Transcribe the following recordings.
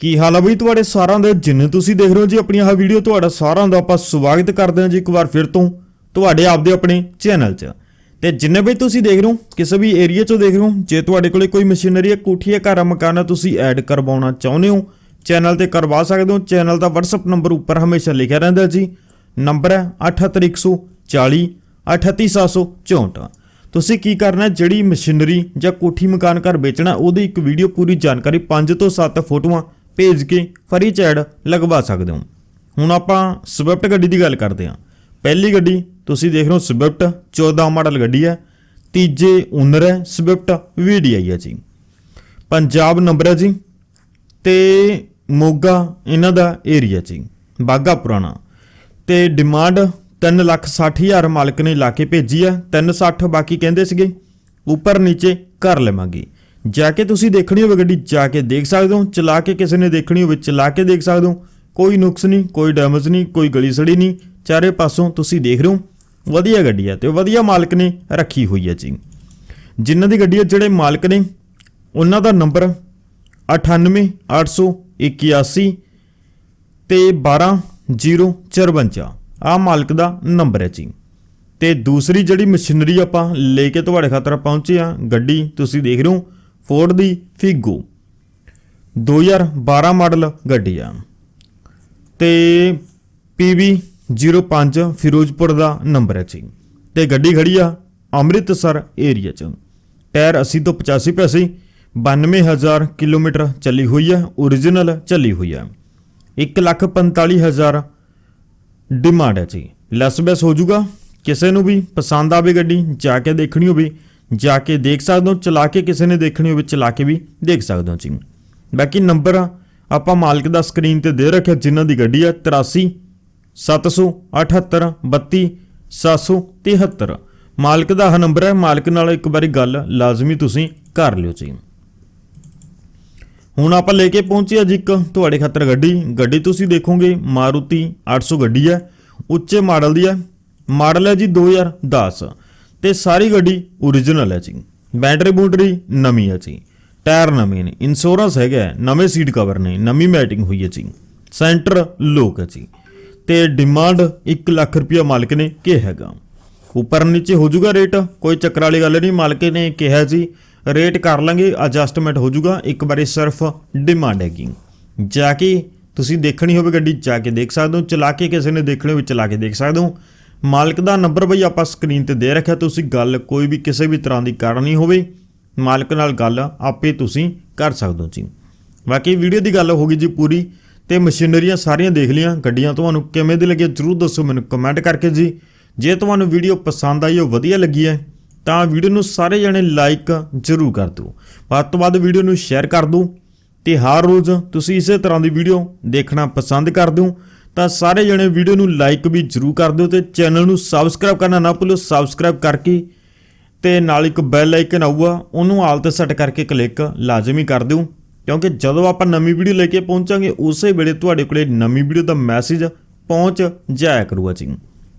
ਕੀ ਹਾਲ ਆ ਬਈ ਤੁਹਾਡੇ ਸਾਰਿਆਂ ਦੇ? ਜਿੰਨੇ ਤੁਸੀਂ ਦੇਖ ਰਹੇ ਹੋ ਜੀ ਆਪਣੀ ਆਹ ਵੀਡੀਓ ਤੁਹਾਡਾ ਸਾਰਿਆਂ ਦਾ ਆਪਾਂ ਸਵਾਗਤ ਕਰਦੇ ਹਾਂ ਜੀ ਇੱਕ ਵਾਰ ਫਿਰ ਤੋਂ ਤੁਹਾਡੇ ਆਪਦੇ ਆਪਣੇ ਚੈਨਲ 'ਚ। ਤੇ ਜਿੰਨੇ ਬਈ ਤੁਸੀਂ ਦੇਖ ਰਹੇ ਹੋ, ਕਿਸੇ ਵੀ ਏਰੀਆ 'ਚੋਂ ਦੇਖ ਰਹੇ ਹੋ, ਜੇ ਤੁਹਾਡੇ ਕੋਲੇ ਕੋਈ ਮਸ਼ੀਨਰੀ ਹੈ ਕੋਠੀ ਹੈ ਘਰ ਮਕਾਨ ਹੈ ਤੁਸੀਂ ਐਡ ਕਰਵਾਉਣਾ ਚਾਹੁੰਦੇ ਹੋ, ਚੈਨਲ ਤੇ ਕਰਵਾ ਸਕਦੇ ਹੋ, ਚੈਨਲ ਦਾ WhatsApp ਨੰਬਰ ਉੱਪਰ ਹਮੇਸ਼ਾ ਲਿਖਿਆ ਰਹਿੰਦਾ ਜੀ। ਨੰਬਰ ਹੈ 78140 38764 ਤੁਸੀਂ ਕੀ ਕਰਨਾ, ਜਿਹੜੀ ਮਸ਼ੀਨਰੀ ਜਾਂ ਕੋਠੀ ਮਕਾਨ ਘਰ ਵੇਚਣਾ, ਉਹਦੀ ਇੱਕ ਵੀਡੀਓ ਪੂਰੀ ਜਾਣਕਾਰੀ 5 ਤੋਂ 7 ਫੋਟੋਆਂ ਭੇਜ ਕੇ ਫਰੀ ਚੈਡ ਲਗਵਾ ਸਕਦੇ ਹੋ। ਹੁਣ ਆਪਾਂ ਸਵਿਫਟ ਗੱਡੀ ਦੀ ਗੱਲ ਕਰਦੇ ਹਾਂ। ਪਹਿਲੀ ਗੱਡੀ ਤੁਸੀਂ ਦੇਖ ਰਹੇ ਹੋ ਸਵਿਫਟ 14 ਮਾਡਲ ਗੱਡੀ ਹੈ। ਤੀਜੇ ਓਨਰ ਹੈ ਸਵਿਫਟ ਵੀਡੀਆਈ ਹੈ ਜੀ। ਪੰਜਾਬ ਨੰਬਰ ਹੈ ਜੀ। ਤੇ ਮੋਗਾ ਇਹਨਾਂ ਦਾ ਏਰੀਆ ਜੀ। ਬਾਗਾ ਪੁਰਾਣਾ। ਤੇ ਡਿਮਾਂਡ 360000 ਮਾਲਕ ਨੇ ਲਾ ਕੇ ਭੇਜੀ ਆ 360 ਬਾਕੀ ਕਹਿੰਦੇ ਸੀਗੇ। ਉੱਪਰ ਨੀਚੇ ਕਰ ਲਵਾਂਗੇ। ਜਾ ਕੇ ਤੁਸੀਂ ਦੇਖਣੀ ਹੋਵੇ ਗੱਡੀ, ਜਾ ਕੇ ਦੇਖ ਸਕਦੇ ਹੋ, ਚਲਾ ਕੇ ਕਿਸੇ ਨੇ ਦੇਖਣੀ ਹੋਵੇ, ਚਲਾ ਕੇ ਦੇਖ ਸਕਦੇ ਹੋ। ਕੋਈ ਨੁਕਸ ਨਹੀਂ, ਕੋਈ ਡੈਮੇਜ ਨਹੀਂ, ਕੋਈ ਗਲੀ ਸੜੀ ਨਹੀਂ। ਚਾਰੇ ਪਾਸੋਂ ਤੁਸੀਂ ਦੇਖ ਰਹੇ ਹੋ, ਵਧੀਆ ਗੱਡੀ ਹੈ ਤੇ ਵਧੀਆ ਮਾਲਕ ਨੇ ਰੱਖੀ ਹੋਈ ਹੈ ਜੀ ਜਿਨ੍ਹਾਂ ਦੀ ਗੱਡੀ ਹੈ ਜਿਹੜੇ ਮਾਲਕ ਨੇ, ਉਹਨਾਂ ਦਾ ਨੰਬਰ 98881 ਤੇ 12054 ਆ ਮਾਲਕ ਦਾ ਨੰਬਰ ਹੈ ਜੀ ਤੇ ਦੂਸਰੀ ਜਿਹੜੀ ਮਸ਼ੀਨਰੀ ਆਪਾਂ ਲੈ ਕੇ ਤੁਹਾਡੇ ਖਾਤਰ ਪਹੁੰਚੇ ਆ, ਗੱਡੀ ਤੁਸੀਂ ਦੇਖ ਰਹੇ ਹੋ ਫੋਰਡ ਦੀ ਫਿਗੋ 2012 ਮਾਡਲ ਗੱਡੀ ਆ। ਤੇ PV 05 ਫਿਰੋਜ਼ਪੁਰ ਦਾ ਨੰਬਰ ਹੈ ਜੀ। ਤੇ ਗੱਡੀ ਖੜੀ ਆ ਅੰਮ੍ਰਿਤਸਰ ਏਰੀਆ ਚ। ਟਾਇਰ 80 ਤੋਂ 85 ਪੈਸੇ 92000 ਕਿਲੋਮੀਟਰ ਚੱਲੀ ਹੋਈ ਹੈ origignal ਚੱਲੀ ਹੋਈ ਹੈ 145000 ਡਿਮਾਂਡ ਹੈ ਜੀ। ਲੈਸ ਬੈਸ ਹੋ ਜਾਊਗਾ। ਕਿਸੇ ਨੂੰ ਵੀ ਪਸੰਦ ਆਵੇ ਗੱਡੀ, ਜਾ ਕੇ ਦੇਖਣੀ ਹੋਵੇ ਜਾ ਕੇ ਦੇਖ ਸਕਦੇ ਹੋ, ਚਲਾ ਕੇ ਕਿਸੇ ਨੇ ਦੇਖਣੀ ਹੋਵੇ, ਚਲਾ ਕੇ ਵੀ ਦੇਖ ਸਕਦੇ ਹੋ ਜੀ। ਬਾਕੀ ਨੰਬਰ ਆਪਾਂ ਮਾਲਕ ਦਾ ਸਕਰੀਨ ਤੇ ਦੇ ਰੱਖਿਆ, ਜਿਨ੍ਹਾਂ ਦੀ ਗੱਡੀ ਹੈ 83 778 32 773 ਮਾਲਕ ਦਾ ਆਹ ਨੰਬਰ ਹੈ ਮਾਲਕ ਨਾਲ ਇੱਕ ਵਾਰੀ ਗੱਲ ਲਾਜ਼ਮੀ ਤੁਸੀਂ ਕਰ ਲਿਓ ਜੀ। ਹੁਣ ਆਪਾਂ ਲੈ ਕੇ ਪਹੁੰਚੇ ਅੱਜ ਇੱਕ ਤੁਹਾਡੇ ਖਾਤਰ ਗੱਡੀ। ਗੱਡੀ ਤੁਸੀਂ ਦੇਖੋਗੇ, ਮਾਰੂਤੀ 800 ਗੱਡੀ ਹੈ ਉੱਚੇ ਮਾਡਲ ਦੀ ਹੈ ਮਾਡਲ ਹੈ ਜੀ 2010 ਤੇ ਸਾਰੀ ਗੱਡੀ origignal ਹੈ ਜੀ। ਬੈਟਰੀ ਬੂਟਰੀ ਨਵੀਂ ਹੈ ਜੀ। ਟਾਇਰ ਨਵੇਂ ਨੇ। ਇੰਸ਼ੋਰੈਂਸ ਹੈਗਾ ਨਵੇਂ ਸੀਟ ਕਵਰ ਨੇ। ਨਵੀਂ ਮੈਟਿੰਗ ਹੋਈ ਹੈ ਜੀ। ਸੈਂਟਰ ਲੋਕ ਹੈ ਜੀ। ਤੇ ਡਿਮਾਂਡ 1 ਲੱਖ ਰੁਪਇਆ ਮਾਲਕ ਨੇ ਕਿ ਹੈਗਾ। ਉੱਪਰ ਨੀਚੇ ਹੋ ਜਾਊਗਾ ਰੇਟ ਕੋਈ ਚੱਕਰ ਵਾਲੀ ਗੱਲ ਨਹੀਂ। ਮਾਲਕ ਨੇ ਕਿਹਾ ਜੀ ਰੇਟ ਕਰ ਲਾਂਗੇ। ਐਡਜਸਟਮੈਂਟ ਹੋ ਜਾਊਗਾ। ਇੱਕ ਵਾਰੀ ਸਿਰਫ ਡਿਮਾਂਡ ਹੈਗੀ। ਜਾ ਕੇ ਤੁਸੀਂ ਦੇਖਣੀ ਹੋਵੇ ਗੱਡੀ, ਜਾ ਕੇ ਦੇਖ ਸਕਦੇ ਹੋ। ਚਲਾ ਕੇ ਕਿਸੇ ਨੇ ਦੇਖਣੀ ਹੋਵੇ, ਚਲਾ ਕੇ ਦੇਖ ਸਕਦੇ ਹੋ। ਮਾਲਕ ਦਾ ਨੰਬਰ ਬਈ ਆਪਾਂ ਸਕਰੀਨ ਤੇ ਦੇ ਰੱਖਿਆ, ਤੁਸੀਂ ਗੱਲ ਕੋਈ ਵੀ ਕਿਸੇ ਵੀ ਤਰ੍ਹਾਂ ਦੀ ਕਰਨੀ ਹੋਵੇ, ਮਾਲਕ ਨਾਲ ਗੱਲ ਆਪੇ ਤੁਸੀਂ ਕਰ ਸਕਦੇ ਹੋ ਜੀ। ਬਾਕੀ ਵੀਡੀਓ ਦੀ ਗੱਲ ਹੋ ਗਈ ਜੀ ਪੂਰੀ ਤੇ ਮਸ਼ੀਨਰੀਆਂ ਸਾਰੀਆਂ ਦੇਖ ਲਈਆਂ, ਗੱਡੀਆਂ ਤੁਹਾਨੂੰ ਕਿਵੇਂ ਦੀ ਲੱਗੀਆਂ ਜਰੂਰ ਦੱਸੋ ਮੈਨੂੰ ਕਮੈਂਟ ਕਰਕੇ ਜੀ। ਜੇ ਤੁਹਾਨੂੰ ਵੀਡੀਓ ਪਸੰਦ ਆਈ ਹੋ ਵਧੀਆ ਲੱਗੀ ਹੈ, ਤਾਂ ਵੀਡੀਓ ਨੂੰ ਸਾਰੇ ਜਣੇ ਲਾਈਕ ਜਰੂਰ ਕਰ ਦਿਓ। ਵੱਧ ਤੋਂ ਵੱਧ ਵੀਡੀਓ ਨੂੰ ਸ਼ੇਅਰ ਕਰ ਦਿਓ ਤੇ ਹਰ ਰੋਜ਼ ਤੁਸੀਂ ਇਸੇ ਤਰ੍ਹਾਂ ਦੀ ਵੀਡੀਓ ਦੇਖਣਾ ਪਸੰਦ ਕਰਦੇ ਹੋ ਤਾਂ ਸਾਰੇ ਜਣੇ ਵੀਡੀਓ ਨੂੰ ਲਾਈਕ ਵੀ ਜਰੂਰ ਕਰ ਦਿਓ ਤੇ ਚੈਨਲ ਨੂੰ ਸਬਸਕ੍ਰਾਈਬ ਕਰਨਾ ਨਾ ਭੁੱਲਿਓ ਸਬਸਕ੍ਰਾਈਬ ਕਰਕੇ ਤੇ ਨਾਲ ਇੱਕ ਬੈਲ ਆਈਕਨ ਆਊਗਾ, ਉਹਨੂੰ ਆਲ ਤੇ ਸੈੱਟ ਕਰਕੇ ਕਲਿੱਕ ਲਾਜ਼ਮੀ ਕਰ ਦਿਓ, ਕਿਉਂਕਿ ਜਦੋਂ ਆਪਾਂ ਨਵੀਂ ਵੀਡੀਓ ਲੈ ਕੇ ਪਹੁੰਚਾਂਗੇ, ਉਸੇ ਵੇਲੇ ਤੁਹਾਡੇ ਕੋਲੇ ਨਵੀਂ ਵੀਡੀਓ ਦਾ ਮੈਸੇਜ ਪਹੁੰਚ ਜਾਇਆ ਕਰੂਗਾ ਜੀ।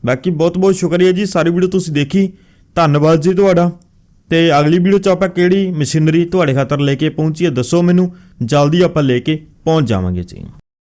ਬਾਕੀ ਬਹੁਤ ਬਹੁਤ ਸ਼ੁਕਰੀਆ ਜੀ, ਸਾਰੀ ਵੀਡੀਓ ਤੁਸੀਂ ਦੇਖੀ, ਧੰਨਵਾਦ ਜੀ ਤੁਹਾਡਾ। ਤੇ ਅਗਲੀ ਵੀਡੀਓ ਚ ਆਪਾਂ ਕਿਹੜੀ ਮਸ਼ੀਨਰੀ ਤੁਹਾਡੇ ਖਾਤਰ ਲੈ ਕੇ ਪਹੁੰਚੀਏ, ਦੱਸੋ ਮੈਨੂੰ, ਜਲਦੀ ਆਪਾਂ ਲੈ ਕੇ ਪਹੁੰਚ ਜਾਵਾਂਗੇ ਜੀ।